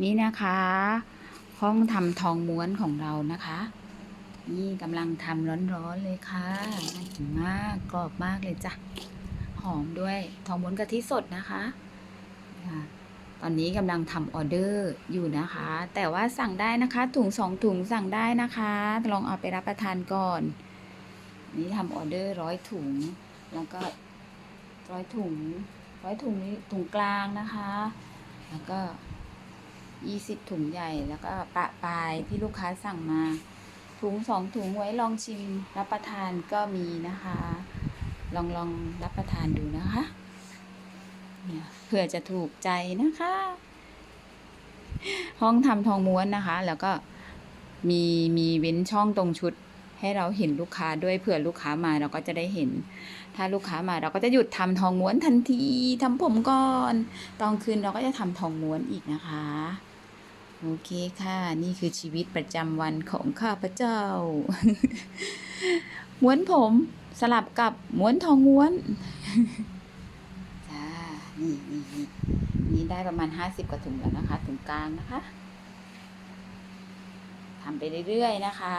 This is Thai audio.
นี่นะคะห้องทำทองม้วนของเรานะคะ นี่กำลังทำร้อนๆเลยค่ะน่ากินมากกรอบมากเลยจ้ะหอมด้วยทองม้วนกะทิสดนะคะตอนนี้กำลังทำออเดอร์อยู่นะคะ แต่ว่าสั่งได้นะคะถุงสองถุงสั่งได้นะคะ ลองเอาไปรับประทานก่อนนนี้ทำออเดอร์ร้อยถุง แล้วก็ร้อยถุงร้อยถุงนี้ถุงกลางนะคะ แล้วก็ ยี่สิบถุงใหญ่ แล้วก็ปะปลายที่ลูกค้าสั่งมา ถุงสองถุงไว้ลองชิมรับประทานก็มีนะคะ ลองลองรับประทานดูนะคะเนี่ยเผื่อจะถูกใจนะคะ ห้องทำทองม้วนนะคะ แล้วก็มีมีเว้นช่องตรงชุดให้เราเห็นลูกค้าด้วยเผื่อลูกค้ามาเราก็จะได้เห็น ถ้าลูกค้ามาเราก็จะหยุดทำทองม้วนทันทีทำผมก่อน ตอนคืนเราก็จะทำทองม้วนอีกนะคะ โอเคค่ะ นี่คือชีวิตประจำวันของข้าพเจ้า ม้วนผมสลับกับม้วนทองม้วน จ้า นี่นี่นี่นี่ได้ประมาณห้าสิบกว่าถุงแล้วนะคะถุงกลางนะคะทำไปเรื่อยๆนะคะ